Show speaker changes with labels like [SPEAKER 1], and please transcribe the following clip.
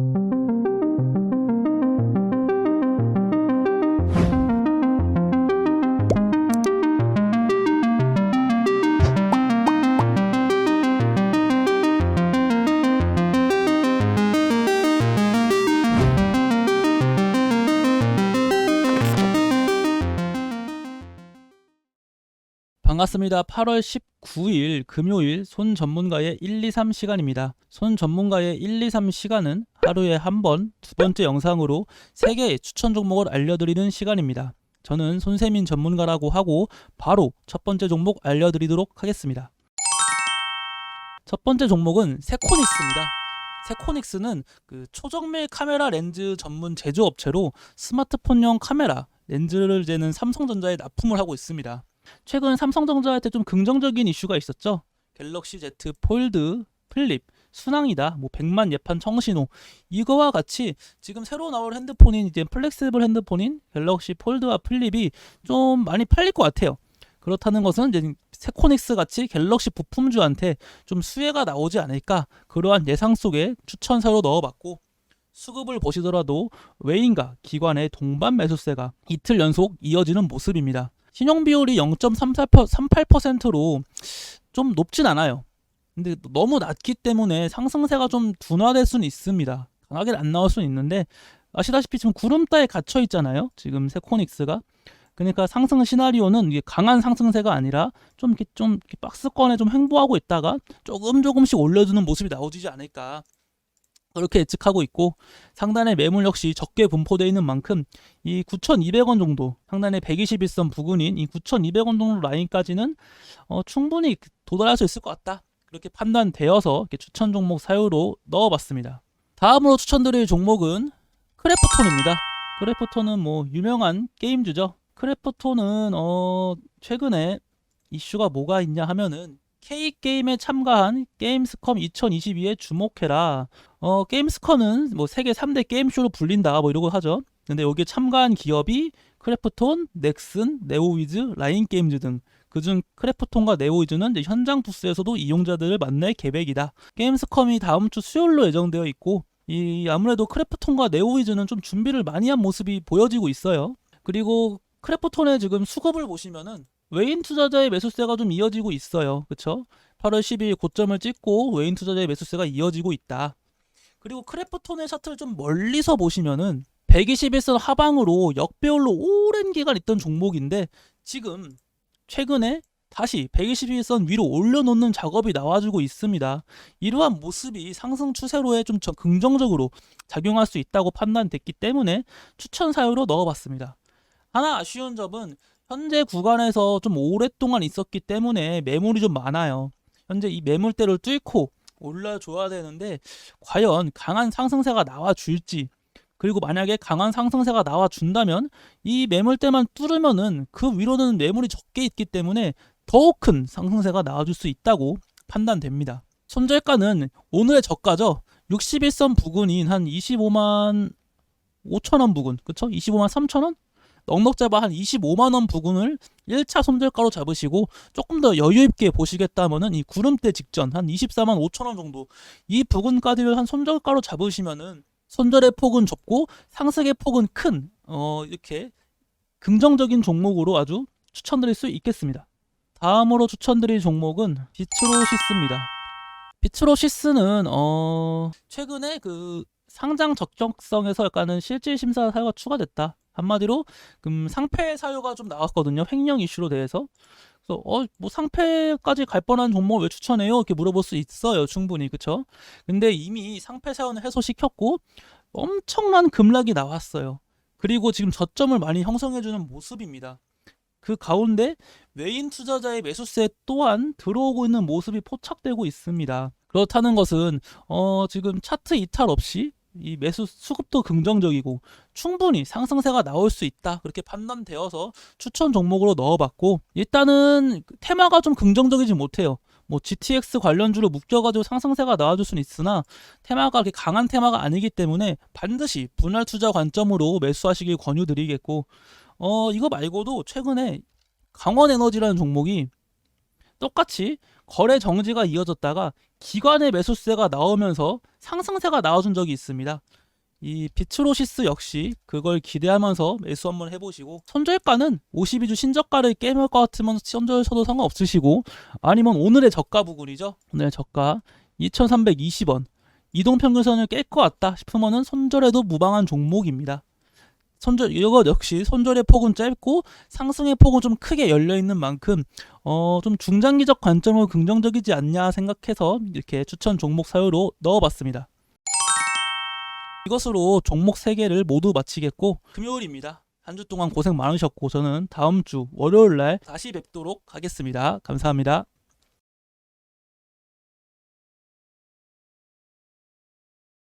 [SPEAKER 1] thank you 반갑습니다. 8월 19일 금요일 손 전문가의 1, 2, 3 시간입니다. 손 전문가의 1, 2, 3 시간은 하루에 한 번 두 번째 영상으로 3개의 추천 종목을 알려드리는 시간입니다. 저는 손세민 전문가라고 하고 바로 첫 번째 종목 알려드리도록 하겠습니다. 첫 번째 종목은 세코닉스입니다. 세코닉스는 그 초정밀 카메라 렌즈 전문 제조업체로 스마트폰용 카메라 렌즈를 재는 삼성전자에 납품을 하고 있습니다. 최근 삼성전자한테 좀 긍정적인 이슈가 있었죠. 갤럭시 Z 폴드, 플립, 순항이다, 뭐 100만 예판 청신호 이거와 같이 지금 새로 나올 핸드폰인 이제 플렉시블 핸드폰인 갤럭시 폴드와 플립이 좀 많이 팔릴 것 같아요. 그렇다는 것은 이제 세코닉스 같이 갤럭시 부품주한테 좀 수혜가 나오지 않을까 그러한 예상 속에 추천사로 넣어봤고 수급을 보시더라도 외인과 기관의 동반 매수세가 이틀 연속 이어지는 모습입니다. 신용 비율이 0.38%로 좀 높진 않아요. 근데 너무 낮기 때문에 상승세가 좀 둔화될 수는 있습니다. 강하게 안 나올 수는 있는데 아시다시피 지금 구름다에 갇혀 있잖아요. 지금 세코닉스가. 그러니까 상승 시나리오는 이게 강한 상승세가 아니라 좀 이렇게 좀 이렇게 박스권에 좀 횡보하고 있다가 조금 조금씩 올려주는 모습이 나오지 않을까 그렇게 예측하고 있고 상단의 매물 역시 적게 분포되어 있는 만큼 이 9,200원 정도 상단의 121선 부근인 이 9,200원 정도 라인까지는 어, 충분히 도달할 수 있을 것 같다 그렇게 판단되어서 이렇게 추천 종목 사유로 넣어봤습니다. 다음으로 추천드릴 종목은 크래프톤입니다. 크래프톤은 뭐 유명한 게임주죠. 크래프톤은 어 최근에 이슈가 뭐가 있냐 하면은 K 게임에 참가한 게임스컴 2022에 주목해라. 어 게임스컴은 뭐 세계 3대 게임쇼로 불린다 뭐 이러고 하죠. 근데 여기에 참가한 기업이 크래프톤, 넥슨, 네오위즈, 라인게임즈 등 그중 크래프톤과 네오위즈는 현장 부스에서도 이용자들을 만날 계획이다. 게임스컴이 다음 주 수요일로 예정되어 있고 이 아무래도 크래프톤과 네오위즈는 좀 준비를 많이 한 모습이 보여지고 있어요. 그리고 크래프톤의 지금 수급을 보시면은 외인 투자자의 매수세가 좀 이어지고 있어요. 그쵸? 8월 12일 고점을 찍고 외인 투자자의 매수세가 이어지고 있다. 그리고 크래프톤의 차트를 좀 멀리서 보시면은 121선 하방으로 역배열로 오랜 기간 있던 종목인데 지금 최근에 다시 121선 위로 올려놓는 작업이 나와주고 있습니다. 이러한 모습이 상승 추세로에 좀 긍정적으로 작용할 수 있다고 판단됐기 때문에 추천 사유로 넣어봤습니다. 하나 아쉬운 점은 현재 구간에서 좀 오랫동안 있었기 때문에 매물이 좀 많아요. 현재 이 매물대를 뚫고 올라줘야 되는데 과연 강한 상승세가 나와줄지 그리고 만약에 강한 상승세가 나와준다면 이 매물대만 뚫으면은 그 위로는 매물이 적게 있기 때문에 더욱 큰 상승세가 나와줄 수 있다고 판단됩니다. 손절가는 오늘의 저가죠. 61선 부근인 한 25만 5천원 부근, 그쵸? 25만 3천원? 넉넉 잡아 한 25만 원 부근을 1차 손절가로 잡으시고 조금 더 여유 있게 보시겠다면은 이 구름대 직전 한 24만 5천 원 정도 이 부근까지를 한 손절가로 잡으시면은 손절의 폭은 좁고 상승의 폭은 큰 어, 이렇게 긍정적인 종목으로 아주 추천드릴 수 있겠습니다. 다음으로 추천드릴 종목은 비트로시스입니다. 비트로시스는 어 최근에 그 상장 적정성에서 약간은 실질 심사 사유가 추가됐다. 한마디로 금 상패 사유가 좀 나왔거든요. 횡령 이슈로 대해서. 그래서 어 뭐 상패까지 갈 뻔한 종목 왜 추천해요? 이렇게 물어볼 수 있어요. 충분히 그쵸? 근데 이미 상패 사유는 해소시켰고 엄청난 급락이 나왔어요. 그리고 지금 저점을 많이 형성해주는 모습입니다. 그 가운데 외인 투자자의 매수세 또한 들어오고 있는 모습이 포착되고 있습니다. 그렇다는 것은 어 지금 차트 이탈 없이 이 매수 수급도 긍정적이고 충분히 상승세가 나올 수 있다. 그렇게 판단되어서 추천 종목으로 넣어봤고 일단은 테마가 좀 긍정적이지 못해요. 뭐 GTX 관련주로 묶여가지고 상승세가 나와줄 수는 있으나 테마가 그렇게 강한 테마가 아니기 때문에 반드시 분할 투자 관점으로 매수하시길 권유드리겠고 어 이거 말고도 최근에 강원에너지라는 종목이 똑같이 거래 정지가 이어졌다가 기관의 매수세가 나오면서 상승세가 나와준 적이 있습니다. 이 비트로시스 역시 그걸 기대하면서 매수 한번 해보시고 손절가는 52주 신저가를 깨물 것 같으면 손절 쳐도 상관없으시고 아니면 오늘의 저가 부분이죠. 오늘의 저가 2320원 이동평균선을 깰 것 같다 싶으면은 손절해도 무방한 종목입니다. 손절 이거 역시 손절의 폭은 짧고 상승의 폭은 좀 크게 열려 있는 만큼 어 좀 중장기적 관점으로 긍정적이지 않냐 생각해서 이렇게 추천 종목 사유로 넣어봤습니다. 이것으로 종목 3개를 모두 마치겠고 금요일입니다. 한 주 동안 고생 많으셨고 저는 다음 주 월요일 날 다시 뵙도록 하겠습니다. 감사합니다.